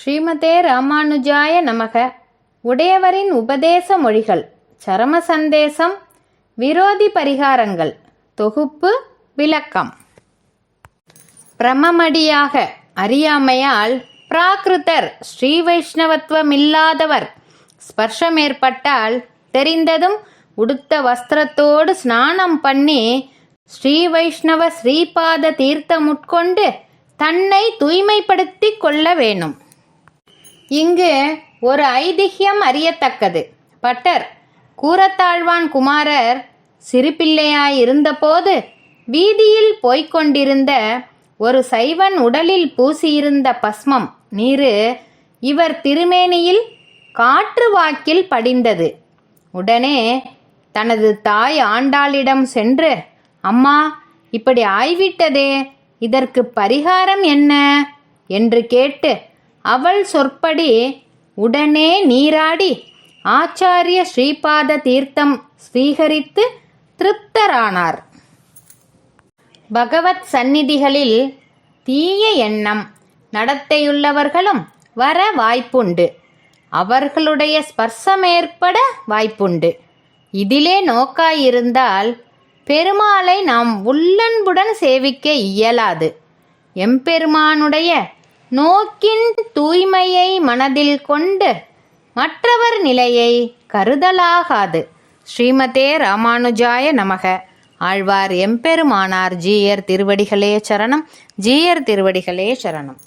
ஸ்ரீமதே ராமானுஜாய நமக. உடையவரின் உபதேச மொழிகள் சரம சந்தேசம் விரோதி பரிகாரங்கள் தொகுப்பு விளக்கம். பிரமமடியாக அறியாமையால் பிராகிருதர் ஸ்ரீ வைஷ்ணவத்துவமில்லாதவர். ஸ்பர்ஷம் ஏற்பட்டால் தெரிந்ததும் உடுத்த வஸ்திரத்தோடு ஸ்நானம் பண்ணி ஸ்ரீ வைஷ்ணவ ஸ்ரீபாத தீர்த்தம் உட்கொண்டு தன்னை தூய்மைப்படுத்திக் கொள்ள வேணும். இங்கு ஒரு ஐதிஹ்யம் அறியத்தக்கது. பட்டர் கூரத்தாழ்வான் குமாரர் சிறுபிள்ளையாய் இருந்தபோது வீதியில் போய்க்கொண்டிருந்த ஒரு சைவன் உடலில் பூசியிருந்த பஸ்மம் நீரு இவர் திருமேனியில் காற்று வாக்கில் படிந்தது. உடனே தனது தாய் ஆண்டாளிடம் சென்று அம்மா இப்படி ஆய்விட்டதே இதற்கு பரிகாரம் என்ன? என்று கேட்டு அவள் சொற்படி உடனே நீராடி ஆச்சாரிய ஸ்ரீபாத தீர்த்தம் ஸ்வீகரித்து திருப்தரானார். பகவத் சந்நிதிகளில் தீய எண்ணம் நடத்தையுள்ளவர்களும் வர வாய்ப்புண்டு. அவர்களுடைய ஸ்பர்சம் ஏற்பட வாய்ப்புண்டு. இதிலே நோக்காயிருந்தால் பெருமாளை நாம் உள்ளன்புடன் சேவிக்க இயலாது. எம்பெருமானுடைய நோக்கின் தூய்மையை மனதில் கொண்டு மற்றவர் நிலையை கருதலாகாது. ஸ்ரீமதே ராமானுஜாய நமக. ஆழ்வார் எம்பெருமானார் ஜீயர் திருவடிகளே சரணம் ஜீயர் திருவடிகளே சரணம்.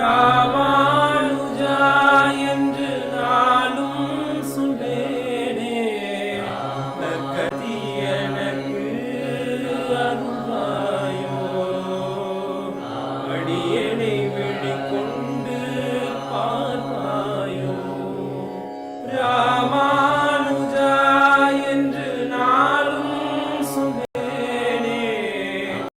God.